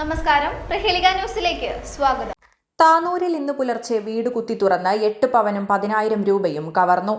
നമസ്കാരം. പ്രഹേലിക ന്യൂസിലേക്ക് സ്വാഗതം. താനൂരിൽ ഇന്ന് പുലർച്ചെ വീട് കുത്തി തുറന്ന് എട്ട് പവനും പതിനായിരം രൂപയും കവർന്നു.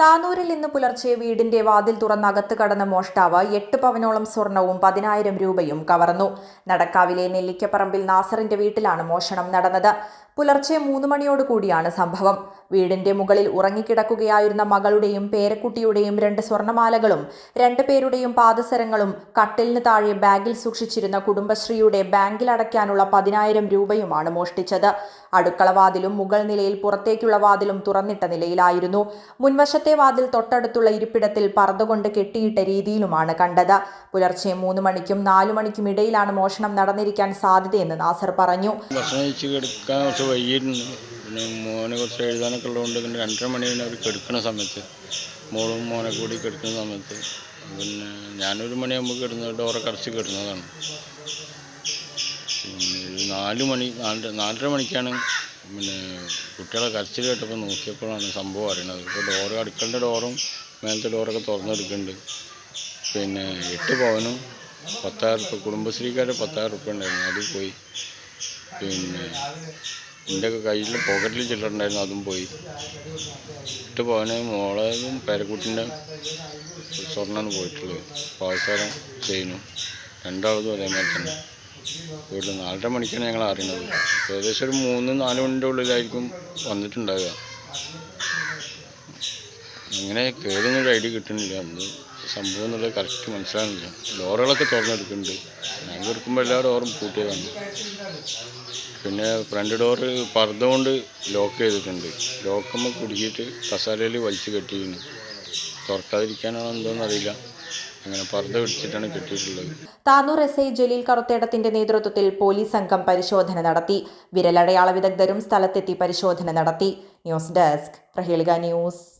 താനൂരിൽ ഇന്ന് പുലർച്ചെ വീടിന്റെ വാതിൽ തുറന്ന് അകത്ത് കടന്ന മോഷ്ടാവ് എട്ട് പവനോളം സ്വർണവും പതിനായിരം രൂപയും കവർന്നു. നടക്കാവിലെ നെല്ലിക്കപ്പറമ്പിൽ നാസറിന്റെ വീട്ടിലാണ് മോഷണം നടന്നത്. പുലർച്ചെ മൂന്ന് മണിയോട് കൂടിയാണ് സംഭവം. വീടിന്റെ മുകളിൽ ഉറങ്ങിക്കിടക്കുകയായിരുന്ന മകളുടെയും പേരക്കുട്ടിയുടെയും രണ്ട് സ്വർണമാലകളും രണ്ടു പേരുടെയും പാദസരങ്ങളും കട്ടിലിന് താഴെ ബാഗിൽ സൂക്ഷിച്ചിരുന്ന കുടുംബശ്രീയുടെ ബാങ്കിൽ അടയ്ക്കാനുള്ള പതിനായിരം രൂപയുമാണ് മോഷ്ടിച്ചത്. അടുക്കളവാതിലും മുകൾ നിലയിൽ പുറത്തേക്കുള്ള വാതിലും തുറന്നിട്ട നിലയിലായിരുന്നു. മുൻവശത്തെ വാതിൽ തൊട്ടടുത്തുള്ള ഇരിപ്പിടത്തിൽ പറന്നുകൊണ്ട് കെട്ടിയിട്ട രീതിയിലുമാണ് കണ്ടത്. പുലർച്ചെ മൂന്ന് മണിക്കും നാലു മണിക്കും ഇടയിലാണ് മോഷണം നടന്നിരിക്കാൻ സാധ്യതയെന്ന് നാസർ പറഞ്ഞു. മോനെ കുറച്ച് എഴുതാനൊക്കെ ഉള്ളതുകൊണ്ട് പിന്നെ രണ്ടര സമയത്ത് മോളും മോനെ കൂടി കിടക്കുന്ന സമയത്ത്. പിന്നെ ഞാനൊരു മണിയാകുമ്പോൾ കിടന്ന് ഡോറൊക്കെ അടച്ച് കിടന്നതാണ്. പിന്നെ നാല് മണി നാലര നാലര മണിക്കാണ് പിന്നെ കുട്ടികളെ കരച്ചിൽ കേട്ടപ്പോൾ നോക്കിയപ്പോഴാണ് സംഭവം അറിയണത്. ഇപ്പോൾ ഡോറ് അടുക്കളുടെ ഡോറും മേലത്തെ ഡോറൊക്കെ തുറന്നെടുക്കുന്നുണ്ട്. പിന്നെ എട്ട് പവനും പത്തായിരം റുപ്യ കുടുംബശ്രീക്കാരുടെ പത്തായിരം റുപ്യ ഉണ്ടായിരുന്നു. അത് പോയി. പിന്നെ എന്റെ കയ്യിൽ പോക്കറ്റിൽ ചില്ലറുണ്ടായിരുന്നു അതും പോയി. എട്ട് പവന് മോളേതും പേരക്കുട്ടിന്റെ സ്വർണമാണ് പോയിട്ടുള്ളത്. പാവസാരം ചെയ്യുന്നു രണ്ടാളതും അതേമാതിരി തന്നെ. വീട്ടിൽ നാലര മണിക്കാണ് ഞങ്ങൾ അറിയുന്നത്. ഏകദേശം ഒരു മൂന്ന് നാല് മണിന്റെ ഉള്ളിലായിരിക്കും വന്നിട്ടുണ്ടാവുക. അങ്ങനെ കേടുന്നൊരു ഐഡിയ കിട്ടുന്നില്ല. അന്ന് സംഭവം എന്നുള്ളത് കറക്റ്റ് മനസ്സിലാകുന്നില്ല ഡോറുകളൊക്കെ തുറന്നെടുക്കുന്നുണ്ട്. ഞാൻ കൊടുക്കുമ്പോൾ എല്ലാ ഡോറും പൂട്ടിയതാണ്. പിന്നെ ഫ്രണ്ട് ഡോറ് പർദ്ദ കൊണ്ട് ലോക്ക് ചെയ്തിട്ടുണ്ട്. ലോക്കുമ്പോൾ കുടുക്കിയിട്ട് കസാലയിൽ വലിച്ചു കെട്ടിയിരുന്നു. തുറക്കാതിരിക്കാനാണോ എന്തോന്ന് അറിയില്ല പിടിച്ചിട്ടാണ് താനൂർ എസ് ഐ ജലീൽ കറുത്തേടത്തിന്റെ നേതൃത്വത്തിൽ പോലീസ് സംഘം പരിശോധന നടത്തി. വിരലടയാള വിദഗ്ധരും സ്ഥലത്തെത്തി പരിശോധന നടത്തി. News desk Prahelika news.